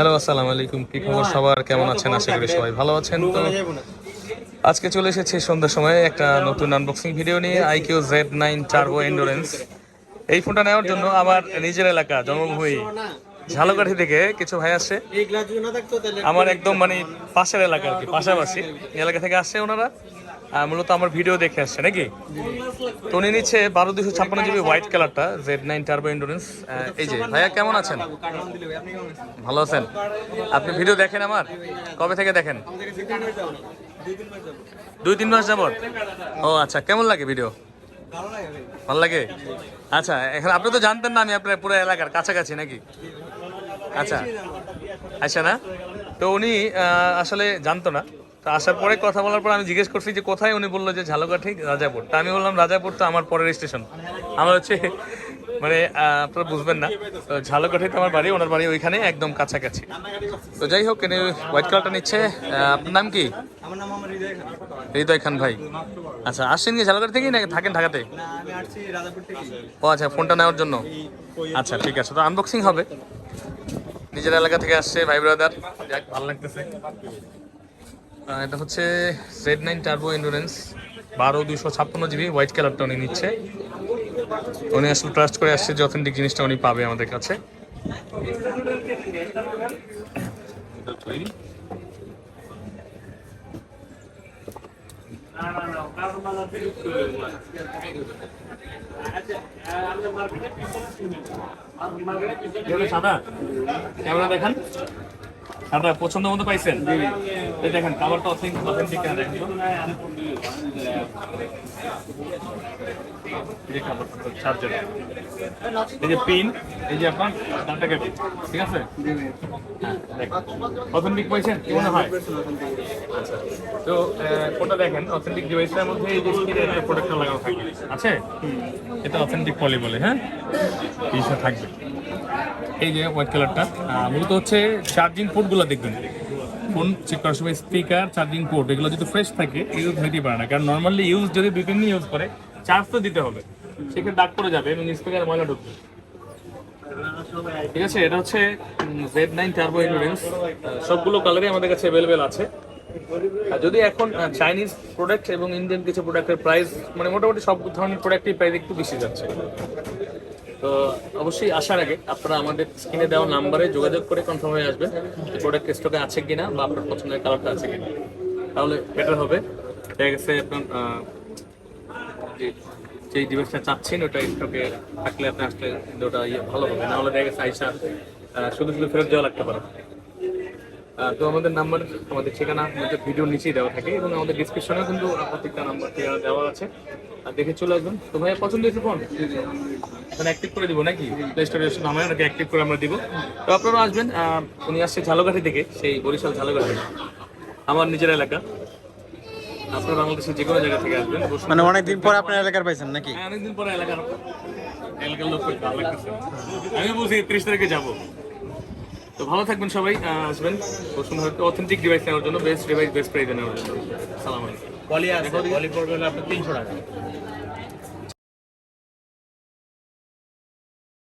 Hello আসসালামু আলাইকুম। কি খবর সবার? কেমন আছেন? আশা করি সবাই ভালো আছেন। তো আজকে চলে এসেছি সন্ধ্যার সময় একটা নতুন আনবক্সিং ভিডিও নিয়ে iQOO Z nine turbo endurance এই ফোনটা নেওয়ার জন্য আমার নিজের এলাকা জন্মভূমি ঝালকাঠি থেকে কিছু ভাই তাহলে আমার একদম মানে পাশের এলাকা আর কি পাশাপাশি। এই এলাকা থেকে আসছে ওনারা। মূলত আমার ভিডিও দেখে আসছে, নাকি? তো উনি নিচ্ছে বারো দুশো ছাপ্পান্ন জিবি হোয়াইট কালারটা জেড নাইন টার্বো এন্ডোরেন্স এই যে, ভাইয়া কেমন আছেন? ভালো আছেন। আপনি ভিডিও দেখেন আমার? কবে থেকে দেখেন। দুই তিন মাস যাবত ও আচ্ছা কেমন লাগে ভিডিও। ভালো লাগে? আচ্ছা এখন আপনি তো জানতেন না আমি আপনার পুরো এলাকার কাছাকাছি, নাকি? আচ্ছা। আচ্ছা না? তো উনি আসলে জানতো না। তো আসার পরে কথা বলার পর আমি জিজ্ঞেস করছি যে কোথায় উনি বলল যে ঝালকাঠি রাজাপুর। তা আমি বললাম রাজাপুর তো আমার পরের স্টেশন। আমার হচ্ছে মানে আপনারা বুঝবেন না। তো ঝালকাঠিতে আমার বাড়ি ওনার বাড়ি ওইখানে একদম কাছাকাছি। তো যাই হোক এনে হোয়াইট কালারটা নিচ্ছে। আপনার নাম কি? হৃদয় খান। ভাই। আচ্ছা আসছেন কি ঝালকাঠি থেকেই নাকি থাকেন ঢাকাতে? না। ও আচ্ছা ফোনটা নেওয়ার জন্য। আচ্ছা ঠিক আছে তো আনবক্সিং হবে। নিজের এলাকা থেকে আসছে ভাই ব্রাদার যাক ভালো লাগতেছে। এটা হচ্ছে জেড নাইন টার্বো ইন্ডোরেন্স বারো দুশো ছাপ্পান্ন জিবি হোয়াইট কালারটা উনি নিচ্ছে। উনি আসলে ট্রাস্ট করে আসছে যে অথেন্টিক জিনিসটা উনি পাবে আমাদের কাছে। সাদা। দেখান। সাদা পছন্দ মতো পাইছেন? এই দেখেন কাভারটা অথেন্টিক অথেন্টিক দেখেন। তো। এই যে। এই যে পিন এই যে আপনার ডাটা ঠিক আছে? অথেন্টিক পাইছেন মনে হয়? তো দেখেন অথেন্টিক ডিভাইসের মধ্যে এই যে স্ক্রিনে একটা প্রোডাক্টটা লাগানো থাকে। আছে? এটা অথেন্টিক পলি বলে হ্যাঁ? থাকবে। এই যে হোয়াইট কালারটা মূলত হচ্ছে চার্জিং পোর্টগুলো দেখবেন। ফোন চেক করার সময় স্পিকার চার্জিং পোর্ট এগুলো যদি ফ্রেশ থাকে ইউজ হইতেই পারে না। কারণ নর্মালি ইউজ যদি দুই তিন ইউজ করে চার্জ তো দিতে হবে। সেক্ষেত্রে দাগ পড়ে যাবে এবং স্পিকার ময়লা ঢুকবে। ঠিক আছে? এটা হচ্ছে জেড নাইন টার্বো ইন্ডোরেন্স সবগুলো কালারই আমাদের কাছে অ্যাভেলেবেল আছে। আর যদি এখন চাইনিজ প্রোডাক্ট এবং ইন্ডিয়ান কিছু প্রোডাক্টের প্রাইস মানে মোটামুটি সব ধরনের প্রোডাক্টের প্রাইস একটু বেশি যাচ্ছে। তো অবশ্যই আসার আগে আপনারা আমাদের স্ক্রিনে দেওয়া নাম্বারে যোগাযোগ করে কনফার্ম হয়ে আসবেন প্রোডাক্ট স্টকে আছে কিনা বা আপনার পছন্দের কালারটা আছে কিনা। তাহলে বেটার হবে। দেখা গেছে আপনার যে- ডিভাইসটা চাচ্ছেন ওটা স্টকে থাকলে আপনি আসলে ওটা ইয়ে ভালো হবে। নাহলে দেখা গেছে আইসা শুধু শুধু ফেরত দেওয়া লাগতে পারে। তো আমাদের নাম্বার আমাদের ঠিকানা আমাদের ভিডিও নিচেই দেওয়া থাকে এবং আমাদের ডিসক্রিপশনেও কিন্তু প্রত্যেকটা নাম্বার ঠিকানা দেওয়া আছে। আর দেখে চলে আসবেন। তো ভাইয়া পছন্দ হয়েছে ফোন মানে অ্যাক্টিভ করে দিব নাকি? প্লে স্টোরে নামে ওনাকে অ্যাক্টিভ করে আমরা দিব। তো আপনারা আসবেন উনি আসছে ঝালকাঠি থেকে সেই বরিশাল ঝালকাঠি আমার নিজের এলাকা। আপনারা বাংলাদেশের যে কোনো জায়গা থেকে আসবেন মানে অনেকদিন পরে আপনার এলাকার পাইছেন নাকি? হ্যাঁ, অনেকদিন পরে এলাকার এলাকার লোক ভালো লাগতেছে। আমি বলছি ত্রিশ তারিখে যাব। তো ভালো থাকবেন সবাই আসবেন। সুন্দর অথেন্টিক ডিভাইস নেওয়ার জন্য বেস্ট ডিভাইস বেস্ট প্রাইজ নেওয়ার জন্য। সালাম আলাইকুম। পলি আছে, পলি পড়বে হলো আপনার 300 টাকা।